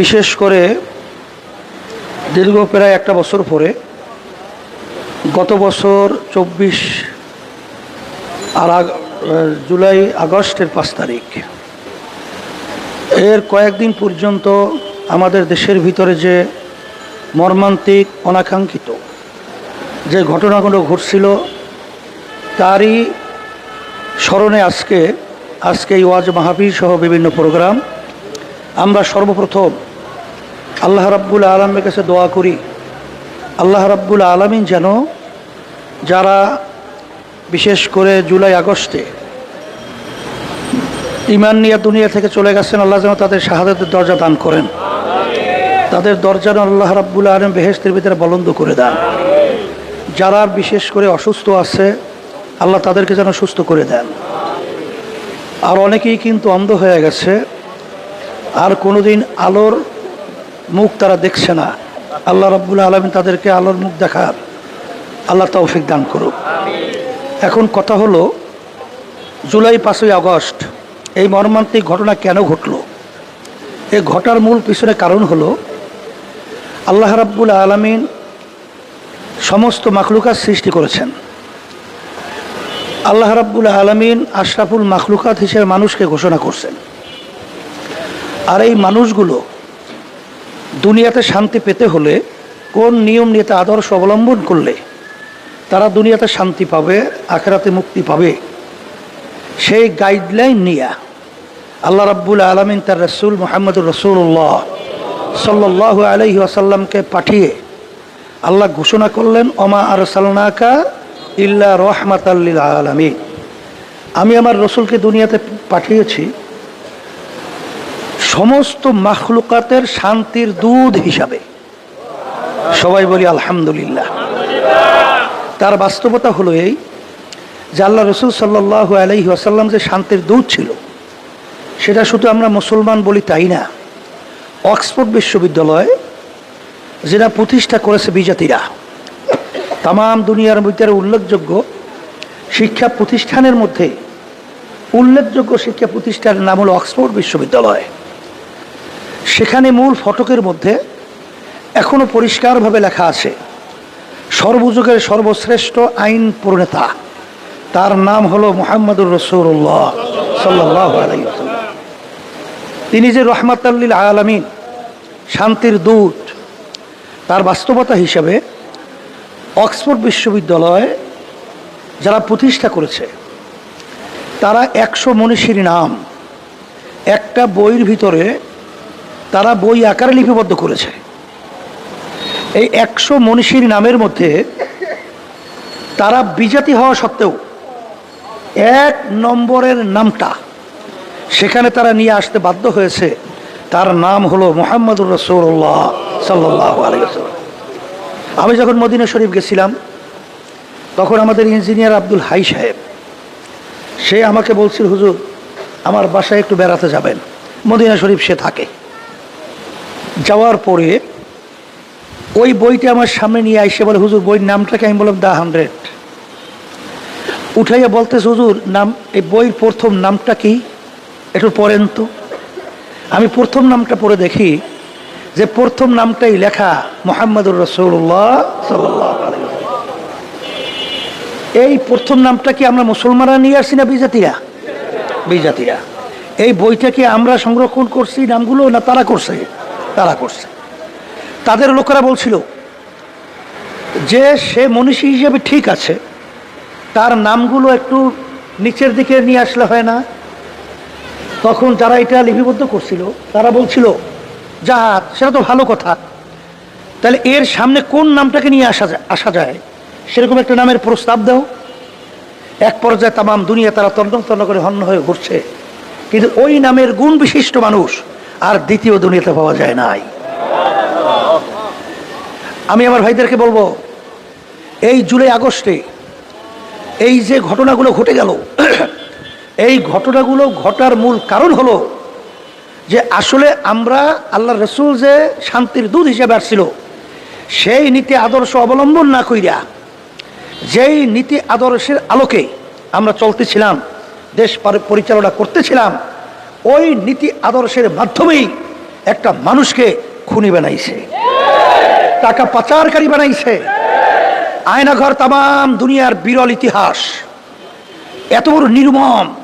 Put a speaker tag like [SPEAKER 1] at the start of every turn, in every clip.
[SPEAKER 1] বিশেষ করে দীর্ঘ প্রায় একটা বছর পরে গত বছর চব্বিশ আর জুলাই আগস্টের পাঁচ তারিখ। এর কয়েকদিন পর্যন্ত আমাদের দেশের ভিতরে যে মর্মান্তিক, অনাকাঙ্ক্ষিত যে ঘটনাগুলো ঘটছিল, তারই স্মরণে আজকে আজকে ওয়াজ মাহাবীর সহ বিভিন্ন প্রোগ্রাম। আমরা সর্বপ্রথম আল্লাহ রাব্বুল আলমের কাছে দোয়া করি। আল্লাহ রাব্বুল আলমিন যেন যারা বিশেষ করে জুলাই আগস্টে ইমান নিয়ে দুনিয়া থেকে চলে গেছেন, আল্লাহ যেন তাদের শাহাদাতের দরজা দান করেন। তাদের দরজা আল্লাহ রাব্বুল আলম বেহেস্তের ভিতরে বলন্দ করে দেন। যারা বিশেষ করে অসুস্থ আছে, আল্লাহ তাদেরকে যেন সুস্থ করে দেন। আর অনেকেই কিন্তু অন্ধ হয়ে গেছে। আর কোনোদিন আলোর মুখ তারা দেখছে না। আল্লাহ রাব্বুল আলমিন তাদেরকে আলোর মুখ দেখার আল্লাহ তৌফিক দান করুক। এখন কথা হলো, জুলাই পাঁচই আগস্ট, এই মর্মান্তিক ঘটনা কেন ঘটলো? এই ঘটার মূল পিছনে কারণ হলো, আল্লাহ রাব্বুল আলমিন সমস্ত মাখলুকাত সৃষ্টি করেছেন। আল্লাহ রাব্বুল আলমিন আশরাফুল মাখলুকাত হিসেবে মানুষকে ঘোষণা করছেন। আর এই মানুষগুলো দুনিয়াতে শান্তি পেতে হলে কোন নিয়ম নীতি আদর্শ অবলম্বন করলে তারা দুনিয়াতে শান্তি পাবে, আখেরাতে মুক্তি পাবে? সেই গাইডলাইন নিয়ে আল্লাহ রাব্বুল আলমিন তার রসুল মোহাম্মদুর রসুল্লাহ সাল্লাহ আলহি আসাল্লামকে পাঠিয়ে আল্লাহ ঘোষণা করলেন অমা আর সালনাকা ইল্লা রহমাত আল্লিল আলমী আমি আমার রসুলকে দুনিয়াতে পাঠিয়েছি সমস্ত মাখলুকাতের শান্তির দুধ হিসাবে। সবাই বলি, আলহামদুলিল্লাহ। তার বাস্তবতা হলো এই, যে আল্লাহ রসুল সাল্লাহ আলহি আসাল্লাম যে শান্তির দুধ ছিল, সেটা শুধু আমরা মুসলমান বলি তাই না? অক্সফোর্ড বিশ্ববিদ্যালয়, যেটা প্রতিষ্ঠা করেছে বিজাতিরা তাম দুনিয়ার মধ্যে উল্লেখযোগ্য শিক্ষা প্রতিষ্ঠানের মধ্যে, উল্লেখযোগ্য শিক্ষা প্রতিষ্ঠানের নাম হলো অক্সফোর্ড বিশ্ববিদ্যালয়। সেখানে মূল ফটকের মধ্যে এখনও পরিষ্কারভাবে লেখা আছে, সর্বযুগের সর্বশ্রেষ্ঠ আইন প্রণেতা। তার নাম হলো মোহাম্মদুর রসুল্লাহ সাল্লাহ তিনি যে রহমাতাল্লিল আলামিন, শান্তির দূত, তার বাস্তবতা হিসাবে অক্সফোর্ড বিশ্ববিদ্যালয় যারা প্রতিষ্ঠা করেছে, তারা একশো মনীষীর নাম, একটা বইয়ের ভিতরে তারা বই আকারে লিপিবদ্ধ করেছে। এই একশো মনীষীর নামের মধ্যে তারা বিজাতি হওয়া সত্ত্বেও এক নম্বরের নামটা সেখানে তারা নিয়ে আসতে বাধ্য হয়েছে। তার নাম হলো মোহাম্মদুর রসৌল্লাহ সাল্লাহ আমি যখন মদিনা শরীফ গেছিলাম, তখন আমাদের ইঞ্জিনিয়ার আব্দুল হাই সাহেব, সে আমাকে বলছিল, হুজুর, আমার বাসায় একটু বেড়াতে যাবেন। মদিনা শরীফ সে থাকে। যাওয়ার পরে ওই বইটা আমার সামনে নিয়ে আসে বলে, হুজুর, বইয়ের নামটাকে আমি বললাম দ্য হান্ড্রেড। উঠাইয়া বলতেছে, হুজুর, নাম, এই বইয়ের প্রথম নামটা কি? একটু পড়েন তো। আমি প্রথম নামটা পড়ে দেখি যে প্রথম নামটাই লেখা মোহাম্মদুর রসৌল্লাহ সাল্লাহ এই প্রথম নামটা কি আমরা মুসলমানরা নিয়ে আসছি না বিজাতিরা? বিজাতিরা। এই বইটা কি আমরা সংরক্ষণ করছি, নামগুলো না তারা করছে? তারা করছে। তাদের লোকেরা বলছিল যে সে মনীষী হিসেবে ঠিক আছে, তার নামগুলো একটু নিচের দিকে নিয়ে আসলে হয় না। তখন যারা এটা লিপিবদ্ধ করছিল, তারা বলছিল, যা, সেটা তো ভালো কথা। তাহলে এর সামনে কোন নামটাকে নিয়ে আসা যায় আসা যায়? সেরকম একটা নামের প্রস্তাব দাও। এক পর্যায়ে তামাম দুনিয়া তারা তন্ন তন্ন করে হন্য হয়ে ঘুরছে। কিন্তু ওই নামের গুণ বিশিষ্ট মানুষ আর দ্বিতীয় দুনিয়াতে পাওয়া যায় নাই। আমি আমার ভাইদেরকে বলব, এই জুলাই আগস্টে এই যে ঘটনাগুলো ঘটে গেল, এই ঘটনাগুলো ঘটার মূল কারণ হলো যে আসলে আমরা আল্লাহ রসুল যে শান্তির দুধ হিসেবে আসছিল, সেই নীতি আদর্শ অবলম্বন না কইরা, যেই নীতি আদর্শের আলোকে আমরা চলতেছিলাম, দেশ পরিচালনা করতেছিলাম ওই নীতি আদর্শের মাধ্যমেই একটা মানুষকে খুনি বানাইছে। টাকা পাচারকারী বানাইছে। আয়নাঘর তাম দুনিয়ার বিরল ইতিহাস। এত বড় নির্মম,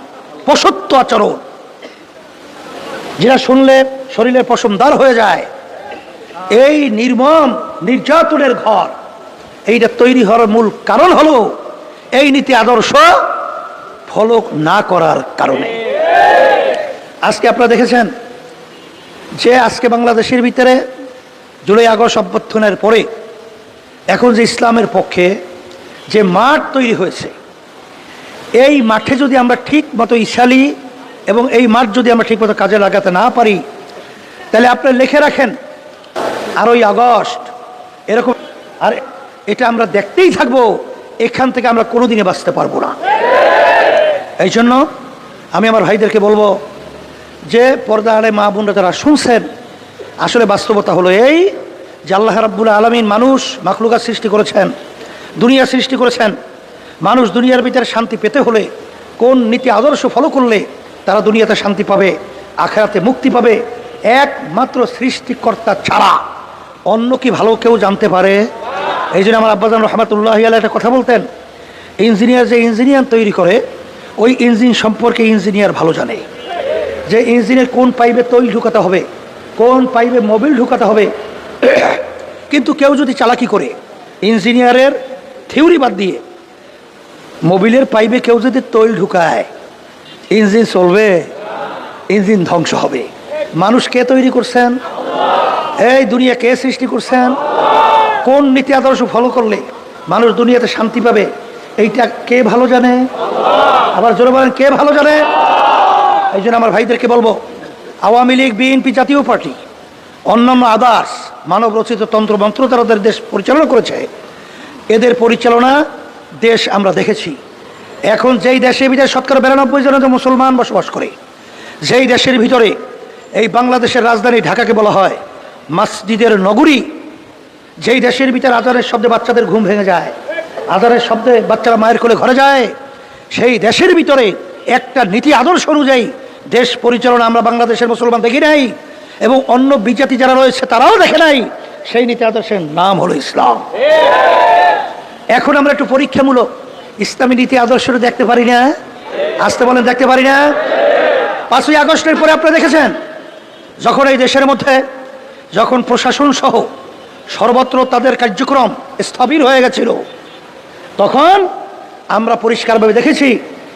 [SPEAKER 1] পশত্ব আচরণ। যেটা শুনলে শরীরের পশমদার হয়ে যায়। এই নির্মম, নির্যাতনের ঘর। এইটা তৈরি হওয়ার মূল কারণ হলো এই নীতি আদর্শ ফলো না করার কারণে। আজকে আপনারা দেখেছেন যে আজকে বাংলাদেশের ভিতরে জুলাই আগস্ট অভ্যর্থনের পরে এখন যে ইসলামের পক্ষে যে মাঠ তৈরি হয়েছে, এই মাঠে যদি আমরা ঠিক মতো ইশালি এবং এই মাঠ যদি আমরা ঠিক মতো কাজে লাগাতে না পারি, তাহলে আপনি লিখে রাখেন, আরই আগস্ট, এরকম, আর এটা আমরা দেখতেই থাকব, এখান থেকে আমরা কোনোদিনে বাঁচতে পারব না। এই জন্য আমি আমার ভাইদেরকে বলব যে পর্দা আলে মা বোনরা তারা শুনছেন, আসলে বাস্তবতা হলো এই যে আল্লাহ রাব্বুল আলমিন মানুষ মাখলুকা সৃষ্টি করেছেন, দুনিয়া সৃষ্টি করেছেন। মানুষ দুনিয়ার ভিতরে শান্তি পেতে হলে, কোন নীতি আদর্শ ফলো করলে তারা দুনিয়াতে শান্তি পাবে, আখেরাতে মুক্তি পাবে। একমাত্র সৃষ্টিকর্তা ছাড়া অন্য কি ভালো কেউ জানতে পারে? এই জন্য আমার আব্বাজান রহমাতুল্লাহ আল্লাহ একটা কথা বলতেন, ইঞ্জিনিয়ার যে ইঞ্জিনিয়ার তৈরি করে, ওই ইঞ্জিন সম্পর্কে ইঞ্জিনিয়ার ভালো জানে। যে ইঞ্জিনের কোন পাইপে তৈল ঢুকাতে হবে, কোন পাইপে মোবিল ঢুকাতে হবে। কিন্তু কেউ যদি চালাকি করে, ইঞ্জিনিয়ারের থিওরি বাদ দিয়ে মোবিলের পাইপে কেউ যদি তৈল ঢুকায়, ইঞ্জিন চলবে, ইঞ্জিন ধ্বংস হবে। মানুষ কে তৈরি করছেন? এই দুনিয়া কে সৃষ্টি করছেন? কোন নীতি আদর্শ ফলো করলে মানুষ দুনিয়াতে শান্তি পাবে? এইটা কে ভালো জানে? আবার জোরে বলেন কে ভালো জানে? এই জন্য আমার ভাইদেরকে বলব, আওয়ামী লীগ, বিএনপি জাতীয় পার্টি, অন্যান্য আদার্স মানব রচিত তন্ত্র মন্ত্র তারা ওদের দেশ পরিচালনা করেছে, এদের পরিচালনা দেশ আমরা দেখেছি। এখন যেই দেশে ভিতরে শতকরা বিরানব্বই জন মুসলমান বসবাস করে, যেই দেশের ভিতরে এই বাংলাদেশের রাজধানী ঢাকাকে বলা হয় মসজিদের নগরী, যেই দেশের ভিতরে আজানের শব্দে বাচ্চাদের ঘুম ভেঙে যায়, আজানের শব্দে বাচ্চারা মায়ের কোলে ঘরে যায়, সেই দেশের ভিতরে একটা নীতি আদর্শ অনুযায়ী দেশ পরিচালনা আমরা বাংলাদেশের মুসলমান দেখি নাই, এবং অন্য বিজাতি যারা রয়েছে তারাও দেখে নাই, সেই নীতি আদর্শের নাম হলো ইসলাম। এখন আমরা একটু পরীক্ষামূলক ইসলামী নীতি আদর্শটা দেখতে পারি না? আসতে বলেন, দেখতে পারি না? পাঁচই আগস্টের পরে আপনারা দেখেছেন, যখন এই দেশের মধ্যে যখন প্রশাসন সহ সর্বত্র তাদের কার্যক্রম স্থবির হয়ে গেছিল, তখন আমরা পরিষ্কারভাবে দেখেছি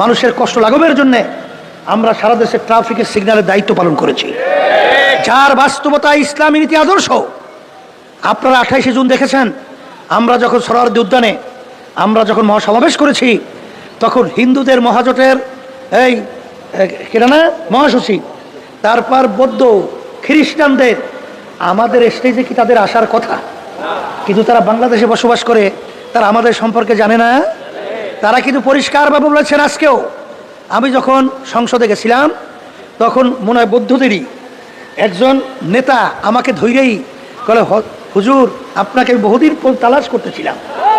[SPEAKER 1] মানুষের কষ্ট লাঘবের জন্যে আমরা সারা দেশের ট্রাফিকের সিগন্যালের দায়িত্ব পালন করেছি। যার বাস্তবতা ইসলামী নীতি আদর্শ। আপনারা আঠাইশে জুন দেখেছেন, আমরা যখন সরারদি উদ্যানে, আমরা যখন মহাসমাবেশ করেছি, তখন হিন্দুদের মহাজোটের এই কেনা না, মহাসচিব, তারপর বৌদ্ধ, খ্রিস্টানদের, আমাদের স্টেজে কি তাদের আসার কথা? কিন্তু তারা বাংলাদেশে বসবাস করে, তারা আমাদের সম্পর্কে জানে না? তারা কিন্তু পরিষ্কারভাবে বলেছেন আজকেও। আমি যখন সংসদে গেছিলাম, তখন মনে হয় বৌদ্ধদেরই একজন নেতা আমাকে ধৈরেই বলে "হ- হুজুর, আপনাকে আমি বহুদিন তালাশ করতেছিলাম,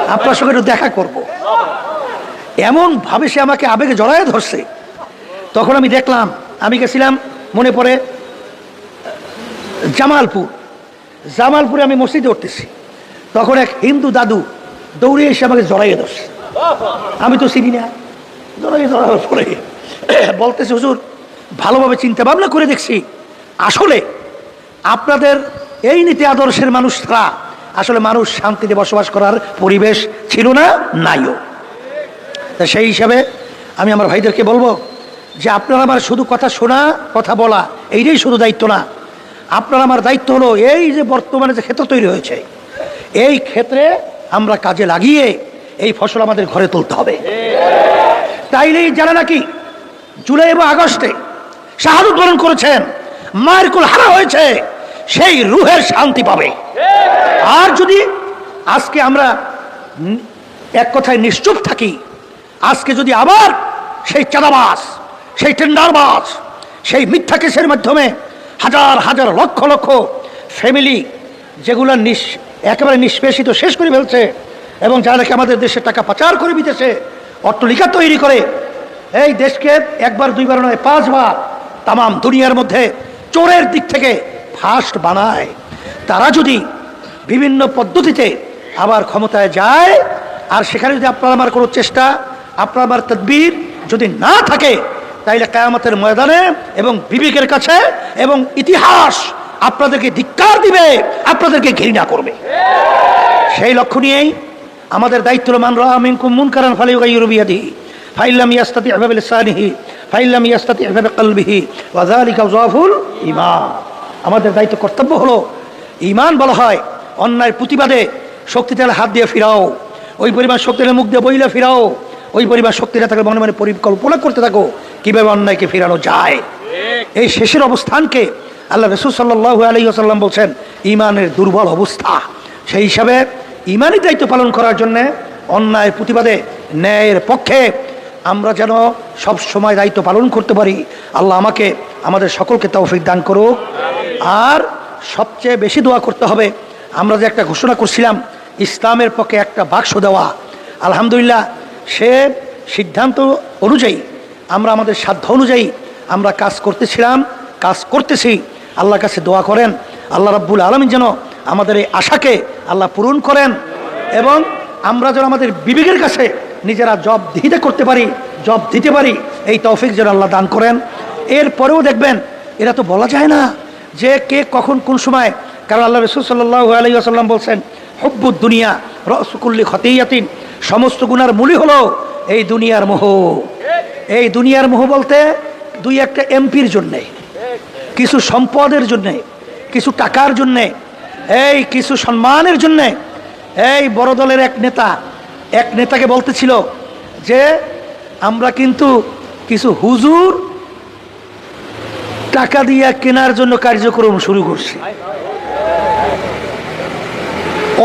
[SPEAKER 1] আপনার সঙ্গে একটু দেখা করব। এমন ভাবে সে আমাকে আবেগে জড়ায় ধরছে। তখন আমি দেখলাম, আমি গেছিলাম, মনে পড়ে, জামালপুর। জামালপুরে আমি মসজিদে উঠতেছি। তখন এক হিন্দু দাদু দৌড়ে এসে আমাকে জড়াইয়ে ধরছে। আমি তো চিনি না। জড়াইয়ে ধরার পরে বলতেছে, হুজুর, ভালোভাবে চিন্তা ভাবনা করে দেখছি। আসলে আপনাদের এই নীতি আদর্শের মানুষরা আসলে মানুষ শান্তিতে বসবাস করার পরিবেশ ছিল না, নাইও। তা সেই হিসাবে আমি আমার ভাইদেরকে বলব যে আপনারা আমার শুধু কথা শোনা, কথা বলা, এইটাই শুধু দায়িত্ব না। আপনার আমার দায়িত্ব হলো এই যে বর্তমানে যে ক্ষেত্র তৈরি হয়েছে, এই ক্ষেত্রে আমরা কাজে লাগিয়ে এই ফসল আমাদের ঘরে তুলতে হবে। তাইলেই যারা নাকি জুলাই এবং আগস্টে শাহাদুত বরণ করেছেন মায়ের কুল হারা হয়েছে, সেই রুহের শান্তি পাবে। আর যদি আজকে আমরা এক কথায় নিশ্চুপ থাকি, আজকে যদি আবার সেই চাঁদাবাস সেই টেন্ডারবাস সেই মিথ্যা কেসের মাধ্যমে হাজার হাজার, লক্ষ লক্ষ ফ্যামিলি যেগুলো নিঃ একেবারে নিষ্পেষিত শেষ করে ফেলছে এবং যারা নাকি আমাদের দেশে টাকা পাচার করে দিতেছে অট্টলিকা তৈরি করে, এই দেশকে একবার দুইবার নয়, পাঁচবার তামাম দুনিয়ার মধ্যে চোরের দিক থেকে ফার্স্ট বানায়। তারা যদি বিভিন্ন পদ্ধতিতে আবার ক্ষমতায় যায়, আর সেখানে যদি আপনার আমার কোনো চেষ্টা, আপনার আমার তদবির যদি না থাকে, তাইলে কায়ামতের ময়দানে এবং বিবেকের কাছে এবং ইতিহাস আপনাদেরকে ধিক্কার দিবে, আপনাদেরকে ঘৃণা করবে। সেই লক্ষ্য নিয়েই আমাদের দায়িত্ব মান রামিন কুমুন কারণ ফালি রুবিয়াদি ফাইল্লাম ইয়াস্তাতি আহবাব লিসানিহি, ফাইল্লাম ইয়াস্তাতি আহবাব কলবিহি ওয়াজালিকা জাফুল ইমান আমাদের দায়িত্ব কর্তব্য হলো ইমান বলা হয়, অন্যায়ের প্রতিবাদে শক্তিশালী হাত দিয়ে ফিরাও, ওই পরিমাণ শক্তিশালী মুখ দিয়ে বইলে ফিরাও, ওই পরিমাণ শক্তি না থাকলে মনে মনে পরিকল্পনা করতে থাকো, কীভাবে অন্যায়কে ফিরানো যায়। এই শেষের অবস্থানকে আল্লাহ রসুল সাল্লাহু আলী আসাল্লাম বলছেন ইমানের দুর্বল অবস্থা। সেই হিসাবে ইমানি দায়িত্ব পালন করার জন্যে অন্যায় প্রতিবাদে ন্যায়ের পক্ষে আমরা যেন সব সময় দায়িত্ব পালন করতে পারি। আল্লাহ আমাকে, আমাদের সকলকে তৌফিক দান করুক। আর সবচেয়ে বেশি দোয়া করতে হবে, আমরা যে একটা ঘোষণা করছিলাম, ইসলামের পক্ষে একটা বাক্স দেওয়া। আলহামদুলিল্লাহ, সে সিদ্ধান্ত অনুযায়ী, আমরা আমাদের সাধ্য অনুযায়ী আমরা কাজ করতেছিলাম, কাজ করতেছি। আল্লাহর কাছে দোয়া করেন। আল্লাহ রাব্বুল আলমিন যেন আমাদের এই আশাকে আল্লাহ পূরণ করেন এবং আমরা যেন আমাদের বিবেকের কাছে নিজেরা জব দিতে করতে পারি, জব দিতে পারি, এই তৌফিক যেন আল্লাহ দান করেন। এরপরেও দেখবেন, এরা তো বলা যায় না যে কে কখন কোন সময়, কারণ আল্লাহ রসুল সাল্লাহ আলী আসাল্লাম বলছেন, হব্বুদ দুনিয়া রসকুল্লি খতেইয়াতিন সমস্ত গুনার মূলই হলো এই দুনিয়ার মোহ। এই দুনিয়ার মোহ বলতে দুই একটা এমপির জন্যে, কিছু সম্পদের জন্যে, কিছু টাকার জন্যে এই কিছু সম্মানের জন্যে এই বড় দলের এক নেতা, এক নেতাকে বলতেছিল যে, আমরা কিন্তু কিছু হুজুর টাকা দিয়ে কেনার জন্য কার্যক্রম শুরু করছি।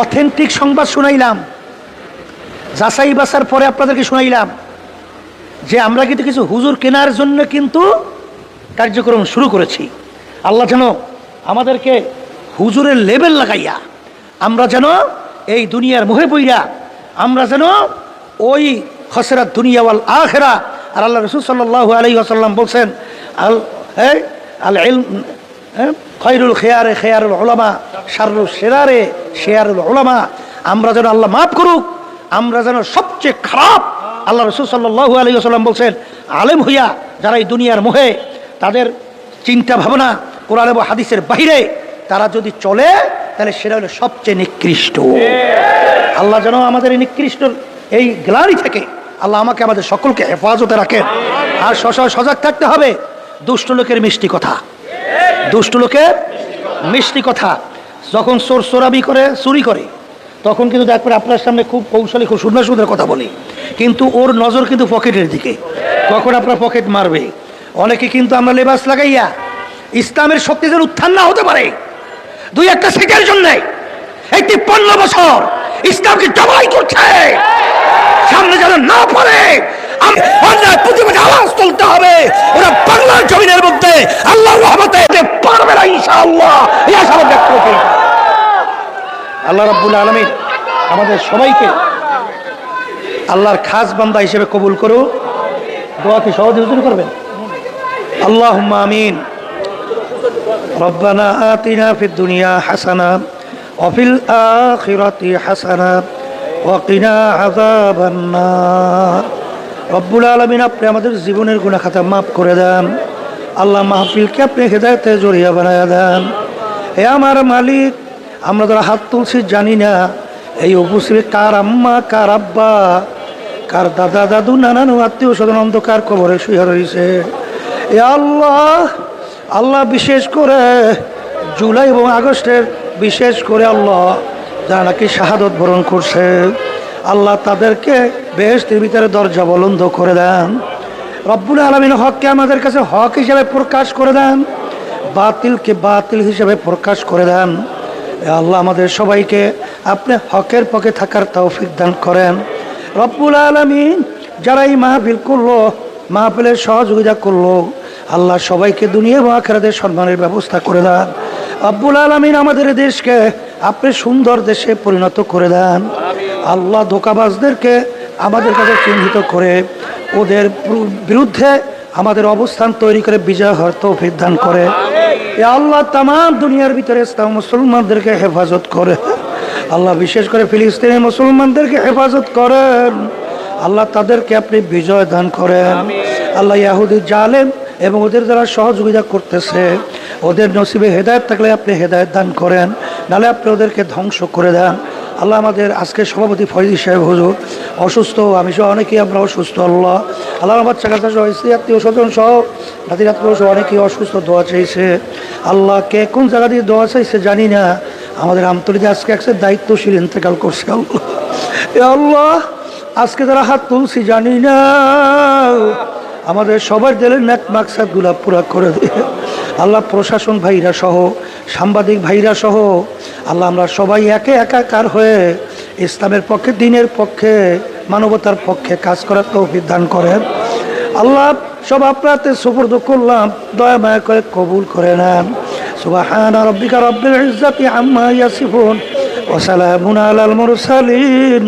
[SPEAKER 1] অথেন্টিক সংবাদ শুনাইলাম। যাচাই বাসার পরে আপনাদেরকে শুনাইলাম যে, আমরা কিন্তু কিছু হুজুর কেনার জন্য কিন্তু কার্যক্রম শুরু করেছি। আল্লাহ যেন আমাদেরকে হুজুরের লেবেল লাগাইয়া, আমরা যেন এই দুনিয়ার মুহে বইয়া আমরা যেন ওই হসরাত দুনিয়াওয়াল আখেরা আর আল্লাহ রসুল সাল্লাহ আলী আসাল্লাম বলছেন, আল আল? খৈরুল খেয়ারে, খেয়ারুল ওলামা শারুল শেরারে, শেয়ারুল ওলামা আমরা যেন আল্লাহ মাফ করুক, আমরা যেন সবচেয়ে খারাপ, আল্লাহ রসুল সাল্লাহ আলী আসাল্লাম বলছেন, আলেম হইয়া যারা এই দুনিয়ার মোহে তাদের চিন্তা ভাবনা, কোরআন হাদিসের বাইরে তারা যদি চলে তাহলে সেটা হলো সবচেয়ে নিকৃষ্ট। আল্লাহ যেন আমাদের এই নিকৃষ্ট এই গ্লানি থেকে আল্লাহ আমাকে আমাদের সকলকে হেফাজতে রাখেন। আর সশয় সজাগ থাকতে হবে। দুষ্ট লোকের মিষ্টি কথা। দুষ্ট লোকের মিষ্টি কথা। যখন সোর সোরাবি করে চুরি করে তখন কিন্তু দেখবেন আপনার সামনে খুব কৌশলী খুব সুন্দর সুন্দর কথা বলি। কিন্তু ওর নজর কিন্তু পকেটের দিকে। কখন আপনার পকেট মারবে? অনেকে কিন্তু আমরা লেবাস লাগাইয়া ইসলামের শক্তি যেন উত্থান না হতে পারে। দুই একটা সিটের জন্য এই তিপ্পান্ন বছর ইসলামকে জবাই করছে। সামনে যেন না পড়ে তুলতে হবে। আল্লাহ পারবে না আল্লাহ আমাদের সবাইকে আল্লাহর খাস বান্দা হিসেবে কবুল করো দোয়া সহজে করবেন? আল্লাহ আমিন। ربنا آتنا في الدنيا حسنة وفي الآخرة حسنة وقنا عذاب النار রব্বুল আলমিন আপনি আমাদের জীবনের গুণা খাতা মাফ করে দেন আল্লাহ মাহফিলকে আপনি হেদায়তে জড়িয়ে বানায় দেন হে আমার মালিক আমরা যারা হাত তুলছি জানি না এই উপস্থিত কার আম্মা কার আব্বা কার দাদা দাদু নানানু আত্মীয় স্বজন অন্ধকার কবরে শুয়ে রয়েছে এ আল্লাহ আল্লাহ বিশেষ করে জুলাই এবং আগস্টের বিশেষ করে আল্লাহ যারা নাকি শাহাদত বরণ করছে, আল্লাহ তাদেরকে বেহেস্তের ভিতরে দরজা বলন্দ করে দেন। রব্বুল আলমিন হককে আমাদের কাছে হক হিসাবে প্রকাশ করে দেন, বাতিলকে বাতিল হিসেবে প্রকাশ করে দেন। আল্লাহ আমাদের সবাইকে আপনি হকের পক্ষে থাকার তৌফিক দান করেন। রব্বুল আলমিন যারা এই মাহফিল করল, মাহফিলের সহযোগিতা করল আল্লাহ সবাইকে দুনিয়া এবং আখেরাদের সম্মানের ব্যবস্থা করে দেন। আব্বুল আলমিন আমাদের দেশকে আপনি সুন্দর দেশে পরিণত করে দেন। আল্লাহ ধোকাবাজদেরকে আমাদের কাছে চিহ্নিত করে ওদের বিরুদ্ধে আমাদের অবস্থান তৈরি করে বিজয় হওয়ার তৌফিক দান করে। আল্লাহ তাম দুনিয়ার ভিতরে ইসলাম মুসলমানদেরকে হেফাজত করে। আল্লাহ বিশেষ করে ফিলিস্তিনি মুসলমানদেরকে হেফাজত করেন। আল্লাহ তাদেরকে আপনি বিজয় দান করেন। আল্লাহ ইয়াহুদি জালেম এবং ওদের দ্বারা সহযোগিতা করতেছে, ওদের নসিবে হেদায়ত থাকলে আপনি হেদায়ত দান করেন, নাহলে আপনি ওদেরকে ধ্বংস করে দেন। আল্লাহ আমাদের আজকে সভাপতি ফরিদি সাহেব হুজুর, অসুস্থ, আমি সহ অনেকেই, আমরা অসুস্থ, আল্লাহ। আল্লাহ আমার কাছে সহ স্ত্রী, আত্মীয় স্বজন সহ, নাতি আত্মীয় সহ অনেকেই অসুস্থ, দোয়া চাইছে। আল্লাহ কে কোন জায়গা দিয়ে দোয়া চাইছে জানি না। আমাদের আন্তর্জাতিক আজকে একসে দায়িত্বশীল ইন্তেকাল করছে আল্লাহ। আল্লাহ, আজকে তারা হাত তুলছি জানি না। আমাদের সবার ন্যাক মাকসাদগুলা পুরা করে দিয়ে আল্লাহ প্রশাসন ভাইরা সহ, সাংবাদিক ভাইরা সহ, আল্লাহ আমরা সবাই একে একাকার হয়ে ইসলামের পক্ষে, দিনের পক্ষে, মানবতার পক্ষে কাজ করার তৌফিক দান করেন। আল্লাহ সব আপনাতে সুপর্দ করলাম, দয়া মায়া করে কবুল করে নেন। সুবাহান রব্বিকা রব্বিল ইজ্জাতি আম্মা ইয়াসিফুন, ওয়া আলাল মুরসালিন